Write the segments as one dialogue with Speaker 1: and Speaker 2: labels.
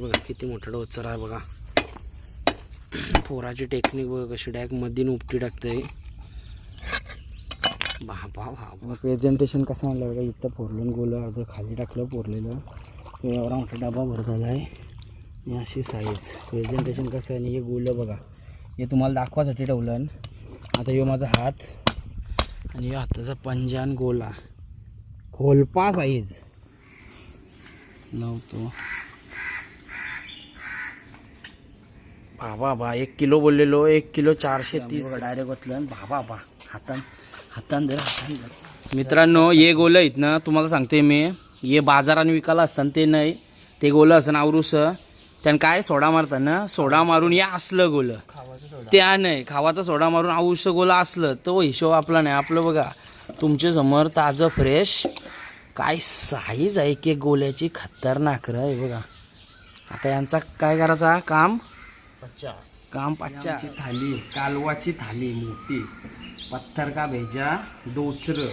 Speaker 1: बघा किती मोठा डोचर आहे बघा. पोराची टेक्निक बघा कशी डायरेक्ट मधीन उपटी टाकते बाबा प्रेझेंटेशन कसं आणलं बघा इथं पोरलून गोलं अर्धं खाली टाकलं पोरलेलं एवढा मोठा डबा भर झाला आहे आणि अशी साईज प्रेझेंटेशन कसं आहे आणि हे गोलं बघा. हे तुम्हाला दाखवासाठी ठेवलं आता यो माझा हात आणि यो हाताचा पंजान गोला. खोलपा साईज लावतो. बाबा बा एक किलो बोललेलो एक किलो चारशे तीस. डायरेक्ट ओतलं बाबा बा हातान हातान धर हातान धर. मित्रांनो हे गोलं आहेत ना तुम्हाला सांगते मी. हे बाजाराने विकायला असतात ते नाही. ते गोलं असतं आवरूस त्यानं काय सोडा मारतात ना सोडा मारून या असलं गोलं. त्या नाही खावाचा सोडा मारून आऊस गोला असलं तो हिशोब आपला नाही. आपलं बघा तुमच्यासमोर ताजं फ्रेश काय साईज आहे की गोल्याची खतरनाक र आहे बघा. आता यांचा काय करायचा काम? काम पाचच्या थाली कालवाची थाली मोठी. पत्थर का भेजा? डोचर.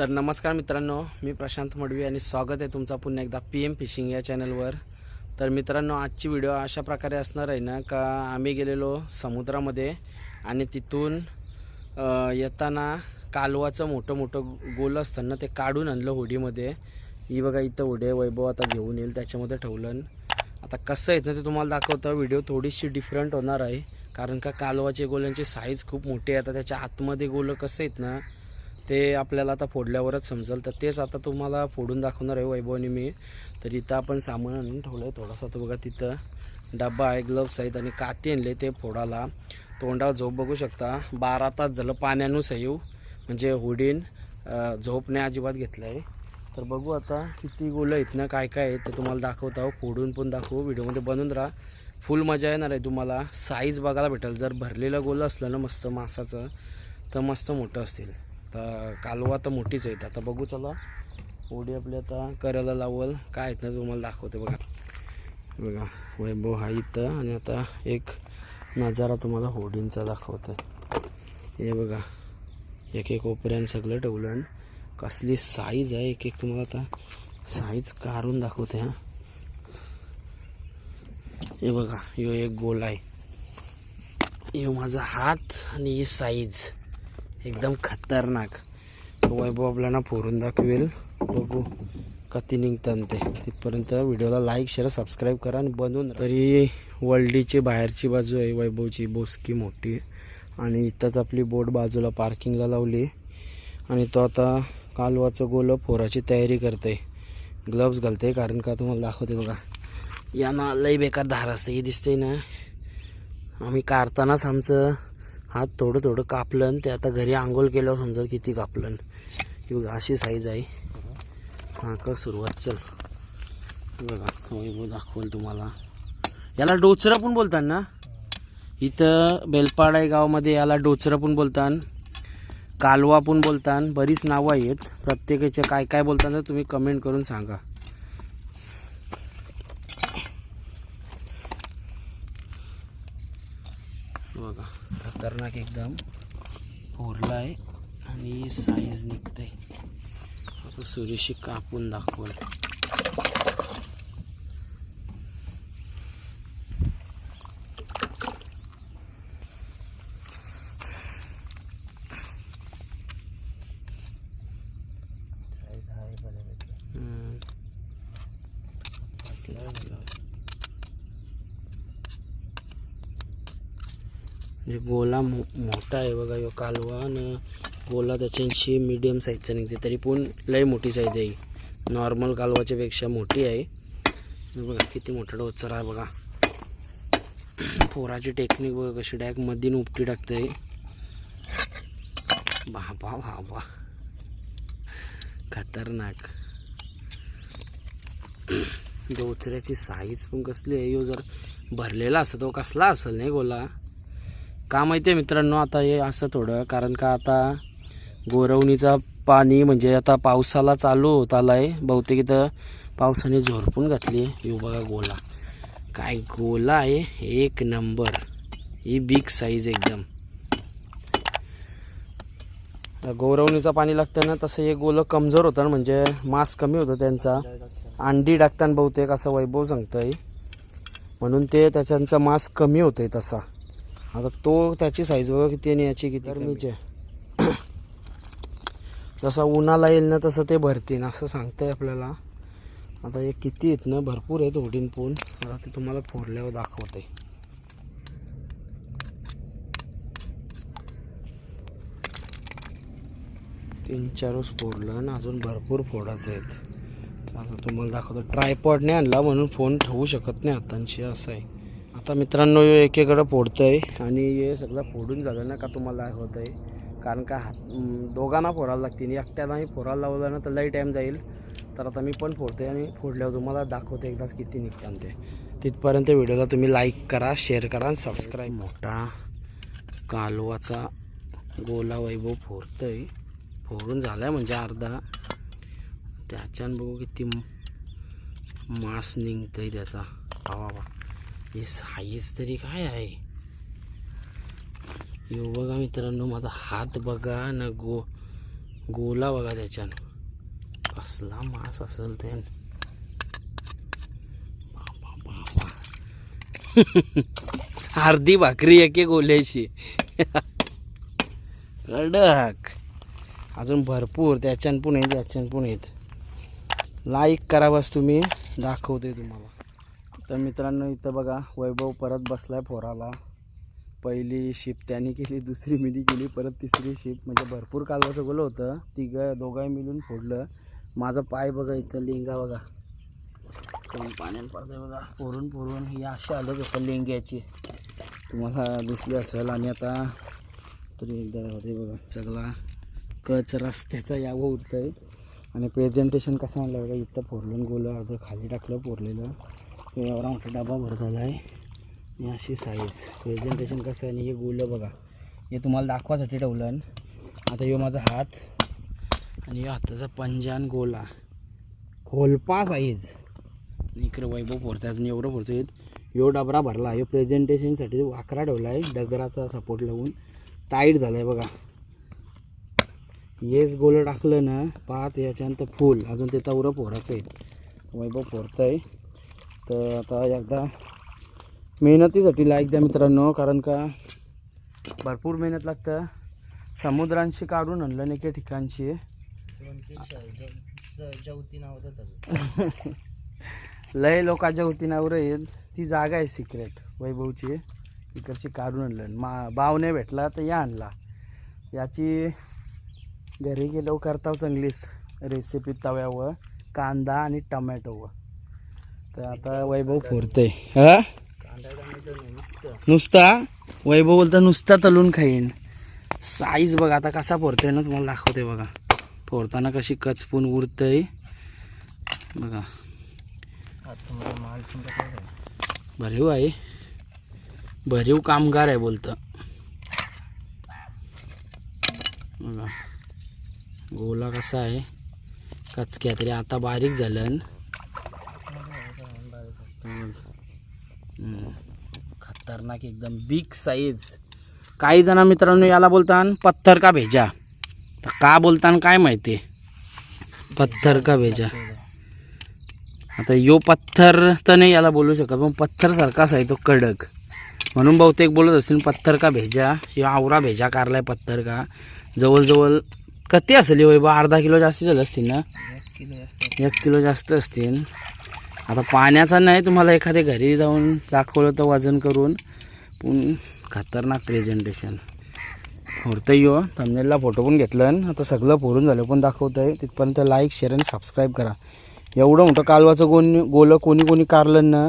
Speaker 1: तर नमस्कार मित्रांनो मी प्रशांत मडवी आणि स्वागत आहे तुमचा पुन्हा एकदा पी एम फिशिंग या चॅनलवर. तर मित्रांनो आजची व्हिडिओ अशा प्रकारे असणार आहे ना का आम्ही गेलेलो समुद्रामध्ये आणि तिथून येताना कालवाचं मोठं मोठं गोल असतं ना ते काढून आणलं होडीमध्ये. ही बघा इथं होडी वैभव आता घेऊन येईल त्याच्यामध्ये ठेवलं. आता कसं आहेत ना ते तुम्हाला दाखवतं. व्हिडिओ थोडीशी डिफरंट होणार आहे कारण का कालवाचे गोल्यांची साईज खूप मोठी आहे. आता त्याच्या आतमध्ये गोलं कसं आहेत ना ते आपल्याला आता फोडल्यावरच समजेल. तर तेच आता तुम्हाला फोडून दाखवणार आहे वैभवने मी. तर इथं आपण सामान आणून ठेवलं आहे थोडासा. तो बघा तिथं डब्बा आहे ग्लव्स आहेत आणि काती आणले ते फोडाला तोंडावर झोप बघू शकता. बारा तास झालं पाण्यानुस येऊ. म्हणजे हुडीन झोपने झोप नाही अजिबात घेतलं आहे. तर बघू आता किती गोलं आहेत ना काय काय आहेत ते तुम्हाला दाखवत आहो फोडून पण दाखवू. व्हिडिओमध्ये बनवून राहा. फुल मजा येणार आहे तुम्हाला. साईज बघायला भेटेल. जर भरलेलं गोलं असलं ना मस्त मासाचं तर मस्त मोठं असतील. तर कालवा तर मोठीच आहेत. आता बघू चला. ओढी आपली आता करायला लावल. काय आहेत ना तुम्हाला दाखवते बघा. बघा वैभव हा इथं आणि आता एक नजारा तुम्हाला होडींचा दाखवतो हे बघा एक एक कोपऱ्यान सगळं ठेवलं आणि कसली साईज आहे. एक एक तुम्हाला आता साईज काढून दाखवते हां. हे बघा ह्यो एक गोल आहे. यो माझा हात आणि ही साईज एकदम खतरनाक. वैभव आपल्याला फोरून दाखवेल. बघू कती निघतात ते. तिथपर्यंत व्हिडिओला लाईक शेअर सबस्क्राईब करा आणि बनवून तरी वर्ल्डीची बाहेरची बाजू आहे वैभवची. बोसकी मोठी आणि इथंच आपली बोट बाजूला पार्किंगला लावली आणि तो आता कालवाचं गोलं फोराची तयारी करते ग्लव्स घालते कारण का तुम्हाला दाखवते बघा. यांना लई बेकार धार असते ही दिसते ना. आम्ही काढतानाच आमचं हात थोडं थोडं कापलं ते आता घरी आंघोळ केल्यावर समजा किती कापलं ही बघा अशी साईज आहे. हां कर सुरुवात चल. बघा वैभव दाखवल तुम्हाला. याला डोचरा पण बोलतात ना? इथं बेलपाडा या गावामध्ये याला डोचरा पण बोलतात. कालवा पण बोलतात. बरीच नावं आहेत. प्रत्येकाच्या काय काय बोलतात तुम्ही कमेंट करून सांगा बघा खतरनाक एकदम. फोरला आहे आणि साईज निघते आता सुरेशी कापून दाखवलं हम्म. लय झालं. म्हणजे गोला मो मोठा आहे बघा यो कालवा आणि गोला त्याच्याशी मिडियम साईजचा निघते तरी पण लय मोठी साईज आहे नॉर्मल कालवाच्यापेक्षा मोठी आहे. बघा किती मोठा डोचर आहे बघा. पोराची टेक्निक बघा कशी डॅक मधीन उपटी टाकते बाबा बाबा. खतरनाक. डोचऱ्याची साईज पण कसली आहे यो जर भरलेला असतं तो कसला असेल नाही गोला? का माहिती आहे मित्रांनो आता हे असं थोडं कारण का आता गोरवणीचा पाणी म्हणजे आता पावसाला चालू होत आलाय. बहुतेक इथं पावसाने झोरपून घातली. येऊ बघा गोला. काय गोला आहे. एक नंबर. ही बिग साईज एकदम. गौरवणीचं पाणी लागतं ना तसं हे गोलं कमजोर होतं ना म्हणजे मास कमी होतं त्यांचा. अंडी टाकताना बहुतेक असं वैभव सांगतंय. म्हणून ते त्याच्यांचा मास कमी होतोय तसा. आता तो त्याची साईज बघा किती आणि याची किती गरमीची जसा उन्हाला येईल ना तसं ते भरतीन असं सांगतंय आपल्याला. आता हे किती आहेत ना भरपूर आहेत ओढीन पोन आता ते तुम्हाला फोडल्यावर दाखवते तीन चारच फोडलं आणि अजून भरपूर फोडायचे आहेत. आता तुम्हाला दाखवतो. ट्रायपॉडने आणला म्हणून फोन ठेवू शकत नाही हातांशी असं आहे. आता मित्रांनो ह्यो एकेकडं आहे आणि हे सगळं फोडून झालं ना का तुम्हाला होत आहे कारण का हात दोघांना फोडायला लागतील. एकट्यालाही फोडायला लावलं ना तर लई टाईम जाईल. तर आता मी पण फोडते आणि फोडल्यावर तुम्हाला दाखवते एकदाच किती निघतात ते. तिथपर्यंत व्हिडिओला तुम्ही लाईक करा शेअर करा आणि सबस्क्राईब मोठा कालवाचा गोला वैभव फोडतंय. फोडून झालाय म्हणजे अर्धा. त्याच्यानं बघू किती म- निघतं आहे त्याचा. हवा वा हे साईज तरी काय आहे? यो बघा मित्रांनो माझा हात बघा ना गो गोला बघा त्याच्यानं. कसला मास असेल ते. बाबा, अर्धी भाकरी एके गोल्याची. रडक अजून भरपूर त्याच्यान पण आहेत त्याच्यान पण आहेत. लाईक करा बस तुम्ही दाखवते तुम्हाला. तर मित्रांनो इथं बघा वैभव परत बसलाय फोराला पहिली शिप त्याने केली दुसरी मिली केली परत तिसरी शिप म्हणजे भरपूर कालवाचं गोलं होतं. तिघं दोघाही मिळून फोडलं. माझा पाय बघा इथं लिंगा बघा. पाण्यात पडतंय बघा. पोरून पोरून ही अशी आलं होतं लिंग्याची. तुम्हाला दिसली असेल आणि आता तरी एकदा होते बघा सगळा कच रस्त्याचा यावं होतंय आणि प्रेझेंटेशन कसं आणलं बघा इथं पोरलून गोलं अर्धं खाली टाकलं पोरलेलं. एवढा मोठा डबा भरत आहे. अशी साईज प्रेझेंटेशन कसं आहे आणि हे गोलं बघा. हे तुम्हाला दाखवासाठी ठेवलं आता यो माझा हात आणि हाताचा पंजान गोला. खोलपा साईज इकडे वैभव पोरतं अजून एवढं फोडचं येत यो डबरा भरला यो प्रेझेंटेशनसाठी वाकरा ठेवला आहे. डगराचा सपोर्ट लावून. टाईट झाला आहे बघा. हेच गोलं टाकलं ना पाच याच्यानंतर फुल. अजून ते तवरं पोराचं आहे. वैभव पोरतं आहे. तर आता एकदा मेहनतीसाठी लाईक द्या मित्रांनो कारण का भरपूर मेहनत लागतं. समुद्रांशी काढून आणलं नाही एके ठिकाणची लय लोकांच्या जवतीनावर येईल ती जागा आहे सिक्रेट वैभवची. तिकडची काढून आणलं. मा भाव नाही भेटला तर या आणला. याची घरी गेलो करताव चांगलीच. रेसिपी तव्यावर कांदा आणि टमॅटोवर. तर आता वैभव फोडतंय. हा? नुसता? वैभव बोलता नुसता तलून खाईन. साईज बघा आता कसा फोरतोय ना तुम्हाला दाखवते बघा. फोरताना कशी कचपून उरतंय बघा. भरीव आहे. भरीव कामगार आहे बोलतं. बघा. गोला कसा आहे. कचक्या तरी आता बारीक झालं खतरनाक एकदम बिग साईज काही जण मित्रांनो याला बोलतान पत्थर का भेजा? तर का बोलतान काय माहिती? पत्थर का भेजा? आता यो पत्थर तर नाही याला बोलू शकत पण पत्थर सारखाच आहे तो कडक. म्हणून बहुतेक बोलत असतील पत्थर का भेजा? किंवा आवरा भेजा कारलाय पत्थर का? जवळजवळ किती असेल बा अर्धा किलो जास्त झालं असतील ना? एक किलो जास्त असतील. आता पाण्याचा नाही तुम्हाला एखाद्या घरी जाऊन दाखवलं तर वजन करून. पण खतरनाक प्रेझेंटेशन होतं यो तमनेलला फोटो पण घेतलं आणि आता सगळं भरून झालं पण दाखवतं आहे तिथपर्यंत लाईक शेअर आणि सबस्क्राईब करा. एवढं मोठं कालवाचं कोणी गोलं कोणी कोणी कारलं ना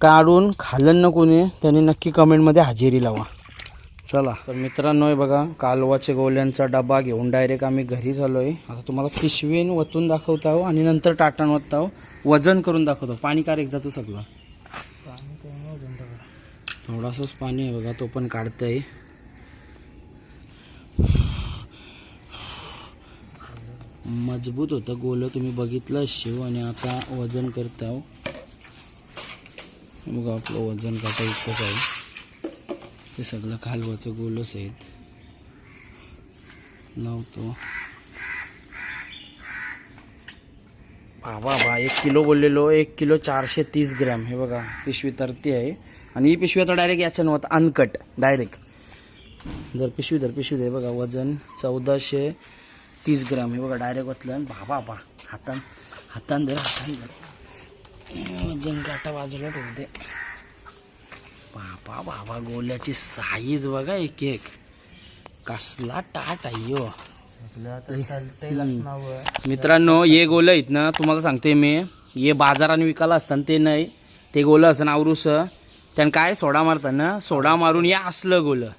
Speaker 1: काढून खाल्लं ना कोणी त्याने नक्की कमेंटमध्ये हजेरी लावा. चला. तर मित्रांनो हे बघा कालवाचे गोल्यांचा डबा घेऊन डायरेक्ट आम्ही घरी चाललो आहे आता तुम्हाला पिशवीन वतून दाखवत आहो आणि नंतर टाटण वतत आहो. वजन करून दाखवतो. पाणी कार एकदा तू सगळं. थोडासाच पाणी आहे बघा तो पण काढतंय. मजबूत होतं गोलं तुम्ही बघितलं शिव आणि आता वजन करताव बघा आपलं वजन काटा इतकंच आहे. ते सगळं खालवाचं गोलच आहेत. लावतो. बाबा बा एक किलो बोललेलो एक किलो चारशे तीस ग्रॅम. हे बघा पिशवी तरती आहे. आणि ही पिशवी आता डायरेक्ट याच्यानं होतं अनकट डायरेक्ट जर पिशवी धर पिशवी दे. बघा वजन चौदाशे तीस ग्राम. हे बघा डायरेक्ट वतलं. बाबा बा हातान हातान धर हातान धर वजन काटा बाजूला ठेवते बाबा बाबा गोल्याची साईज बघा एक एक कसला टाट आहे यो. मित्रांनो ये गोलं आहेत ना तुम्हाला सांगते मी. ये बाजाराने विकायला असताना ते नाही. ते गोलं असं आवरूस. त्यानं काय सोडा मारतात ना सोडा मारून या असलं गोलं.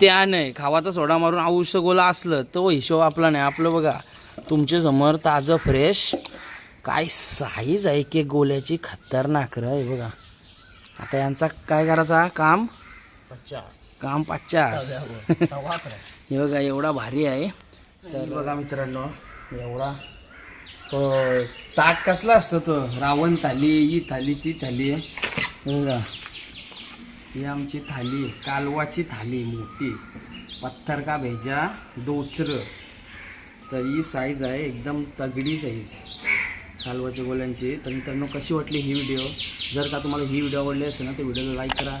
Speaker 1: त्या नाही खावाचा सोडा मारून आऊस गोला असलं. तो हिशोब आपला नाही आपलं बघा. तुमच्यासमोर ताजं फ्रेश काय साईज आहे एक एक गोल्याची. खतरनाक र आहे बघा. आता यांचा काय करायचा? काम? काम पचास. हे बघा एवढा भारी आहे. तर बघा मित्रांनो एवढा. तो ताट कसला असतो तो? रावण थाली ही थाली ती थाली. बघा. ही आमची थाली. कालवाची थाली मोठी. पत्थर का भेजा? डोचरं. तर ही साईज आहे एकदम तगडी साईज कालवाच्या गोल्यांची. तर मित्रांनो कशी वाटली ही व्हिडिओ जर का तुम्हाला ही व्हिडिओ आवडली असेल ना तर व्हिडिओला लाईक करा.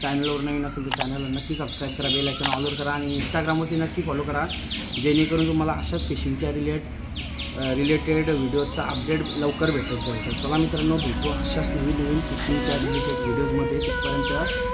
Speaker 1: चॅनलवर नवीन असेल तर चॅनलला नक्की सबस्क्राईब करा बेल आयकॉन ऑलवर करा आणि इंस्टाग्रामवरती नक्की फॉलो करा. जेणेकरून तुम्हाला अशाच फिशिंगच्या रिलेट रिलेटेड व्हिडिओचा अपडेट लवकर भेटत जाईल. तर चला मित्रांनो भेटू अशाच नवीन नवीन फिशिंगच्या रिलेटेड व्हिडिओजमध्ये तिथपर्यंत